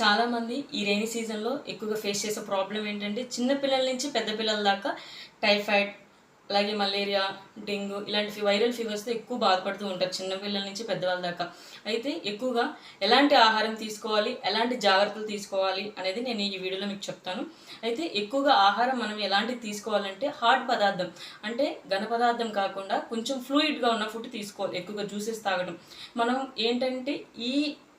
చాలామంది ఈ రైనీ సీజన్లో ఎక్కువగా ఫేస్ చేసే ప్రాబ్లం ఏంటంటే చిన్న పిల్లల నుంచి పెద్ద పిల్లల దాకా టైఫాయిడ్ అలాగే మలేరియా డెంగ్యూ ఇలాంటి వైరల్ ఫీవర్స్తో ఎక్కువ బాధపడుతూ ఉంటారు చిన్నపిల్లల నుంచి పెద్దవాళ్ళ దాకా. అయితే ఎక్కువగా ఎలాంటి ఆహారం తీసుకోవాలి ఎలాంటి జాగ్రత్తలు తీసుకోవాలి అనేది నేను ఈ వీడియోలో మీకు చెప్తాను. అయితే ఎక్కువగా ఆహారం మనం ఎలాంటిది తీసుకోవాలంటే హార్డ్ పదార్థం అంటే ఘన పదార్థం కాకుండా కొంచెం ఫ్లూయిడ్గా ఉన్న ఫుడ్ తీసుకోవాలి ఎక్కువగా జ్యూసెస్ తాగడం. మనం ఏంటంటే ఈ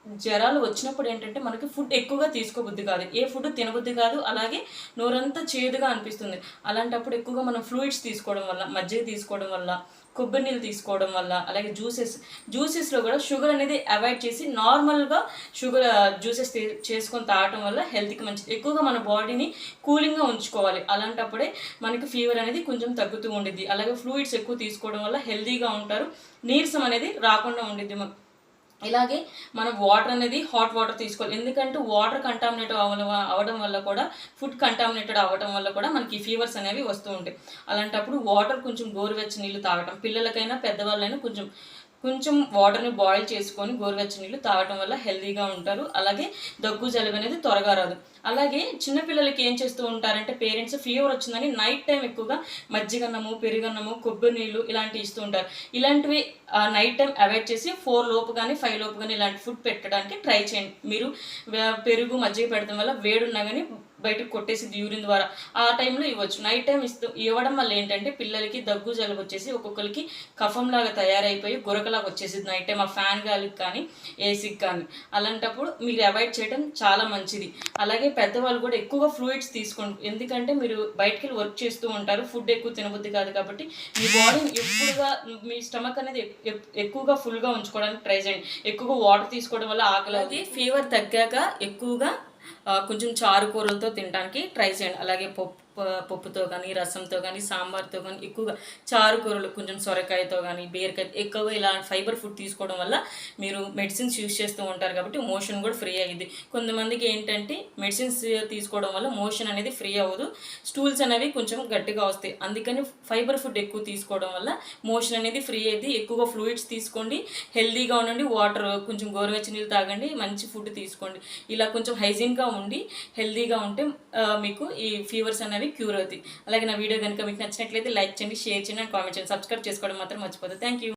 జ్వరాలు వచ్చినప్పుడు ఏంటంటే మనకి ఫుడ్ ఎక్కువగా తీసుకోబుద్ధి కాదు. ఏ ఫుడ్ తినబుద్ధి కాదు అలాగే నోరంతా చేదుగా అనిపిస్తుంది. అలాంటప్పుడు ఎక్కువగా మనం ఫ్లూయిడ్స్ తీసుకోవడం వల్ల మజ్జిగ తీసుకోవడం వల్ల కొబ్బరి నీళ్ళు తీసుకోవడం వల్ల అలాగే జ్యూసెస్ జ్యూసెస్లో కూడా షుగర్ అనేది అవాయిడ్ చేసి నార్మల్గా షుగర్ జ్యూసెస్ చేసుకొని తాగటం వల్ల హెల్త్కి మంచిది. ఎక్కువగా మన బాడీని కూలింగ్గా ఉంచుకోవాలి. అలాంటప్పుడే మనకి ఫీవర్ అనేది కొంచెం తగ్గుతూ ఉండిద్ది. అలాగే ఫ్లూయిడ్స్ ఎక్కువ తీసుకోవడం వల్ల హెల్తీగా ఉంటారు. నీరసం అనేది రాకుండా ఉండిద్ది. ఇలాగే మనం వాటర్ అనేది హాట్ వాటర్ తీసుకోవాలి. ఎందుకంటే వాటర్ కంటామినేట్ అవ్వడం అవ్వడం వల్ల కూడా ఫుడ్ కంటామినేటెడ్ అవ్వడం వల్ల కూడా మనకి ఫీవర్స్ అనేవి వస్తూ ఉంటాయి. అలాంటప్పుడు వాటర్ కొంచెం గోరువెచ్చ నీళ్ళు తాగటం పిల్లలకైనా పెద్దవాళ్ళైనా కొంచెం కొంచెం వాటర్ని బాయిల్ చేసుకొని గోరువెచ్చ నీళ్ళు తాగటం వల్ల హెల్దీగా ఉంటారు. అలాగే దగ్గు జలుబు అనేది త్వరగా రాదు. అలాగే చిన్నపిల్లలకి ఏం చేస్తూ ఉంటారంటే పేరెంట్స్ ఫీవర్ వచ్చిందని నైట్ టైం ఎక్కువగా మజ్జిగన్నము పెరుగన్నము కొబ్బరి నీళ్ళు ఇలాంటివి ఇస్తూ ఉంటారు. ఇలాంటివి నైట్ టైం అవాయిడ్ చేసి ఫోర్ లోపు కానీ ఫైవ్ లోపు కానీ ఇలాంటి ఫుడ్ పెట్టడానికి ట్రై చేయండి. మీరు పెరుగు మజ్జిగ పెడతాం వల్ల వేడున్నా కానీ బయటకు కొట్టేసి యూరిన్ ద్వారా. ఆ టైంలో ఇవ్వచ్చు. నైట్ టైం ఇస్తూ ఇవ్వడం వల్ల ఏంటంటే పిల్లలకి దగ్గు జలుబు వచ్చేసి ఒక్కొక్కరికి కఫంలాగా తయారైపోయి గురకలాగా వచ్చేసింది నైట్ టైం ఆ ఫ్యాన్ గాలికి కానీ ఏసీకి కానీ. అలాంటప్పుడు మీరు అవాయిడ్ చేయడం చాలా మంచిది. అలాగే పెద్దవాళ్ళు కూడా ఎక్కువగా ఫ్లూయిడ్స్ తీసుకోండి. ఎందుకంటే మీరు బయటికి వెళ్ళి వర్క్ చేస్తూ ఉంటారు. ఫుడ్ ఎక్కువ తినబుద్ధి కాదు కాబట్టి మీ బాడీని ఎప్పుడుగా మీ స్టమక్ అనేది ఎక్కువగా ఫుల్గా ఉంచుకోవడానికి ట్రై చేయండి. ఎక్కువగా వాటర్ తీసుకోవడం వల్ల ఆకలి ఫీవర్ తగ్గాక ఎక్కువగా కొంచెం చారు కూరలతో తినడానికి ట్రై చేయండి. అలాగే పప్పు పప్పుతో కానీ రసంతో కానీ సాంబార్తో కానీ ఎక్కువగా చారు కూరలు కొంచెం సొరకాయతో కానీ బీరకాయ ఎక్కువగా ఇలా ఫైబర్ ఫుడ్ తీసుకోవడం వల్ల మీరు మెడిసిన్స్ యూస్ చేస్తూ ఉంటారు కాబట్టి మోషన్ కూడా ఫ్రీ అయ్యింది కొంతమందికి ఏంటంటే మెడిసిన్స్ తీసుకోవడం వల్ల మోషన్ అనేది ఫ్రీ అవ్వదు. స్టూల్స్ అనేవి కొంచెం గట్టిగా వస్తాయి. అందుకని ఫైబర్ ఫుడ్ ఎక్కువ తీసుకోవడం వల్ల మోషన్ అనేది ఫ్రీ అయ్యింది ఎక్కువగా ఫ్లూయిడ్స్ తీసుకోండి. హెల్దీగా ఉండండి. వాటర్ కొంచెం గోరువెచ్చని నీళ్ళు తాగండి. మంచి ఫుడ్ తీసుకోండి. ఇలా కొంచెం హైజీన్గా ఉండి హెల్తీగా ఉంటే మీకు ఈ ఫీవర్స్ అనేవి క్యూర్ అవుతాయి అలాగే నా వీడియో కనుక మీకు నచ్చినట్లయితే లైక్ చేయండి షేర్ చేయండి అండ్ కామెంట్ చేయండి. సబ్స్క్రైబ్ చేసుకోవడం మాత్రం మర్చిపోతుంది థ్యాంక్ యూ